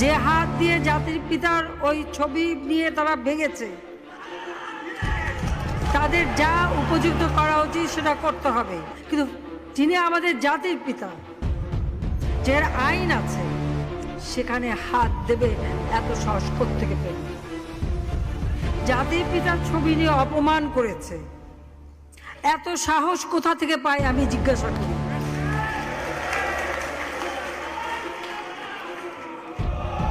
যে হাত দিয়ে জাতির পিতার ওই ছবি নিয়ে তারা ভেঙেছে, তাদের যা উপযুক্ত করা উচিত সেটা করতে হবে। কিন্তু যিনি আমাদের জাতির পিতা, যার আইন আছে, সেখানে হাত দেবে এত সাহস থেকে পেল? জাতির পিতার ছবি নিয়ে অপমান করেছে। এত সাহস কোথা থেকে পাই আমি জিজ্ঞাসা করি।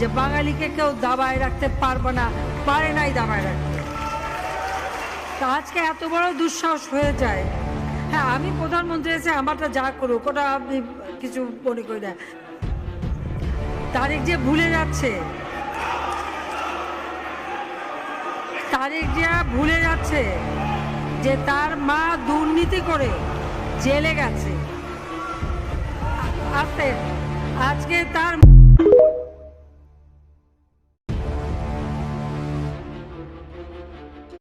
যে বাঙালিকে কেউ দাবায় রাখতে পারবে না, পারে নাই দাবায় রাখতে। তা আজকে এত বড় দুঃসাহস হয়ে যায়। হ্যাঁ আমি প্রধানমন্ত্রী এসে আমারটা যা করুক, ওটা আমি কিছু মনে করি না। তারিখ যে ভুলে যাচ্ছে। তারিখ যে ভুলে যাচ্ছে যে তার মা দুর্নীতি করে জেলে গেছে। আজকে তার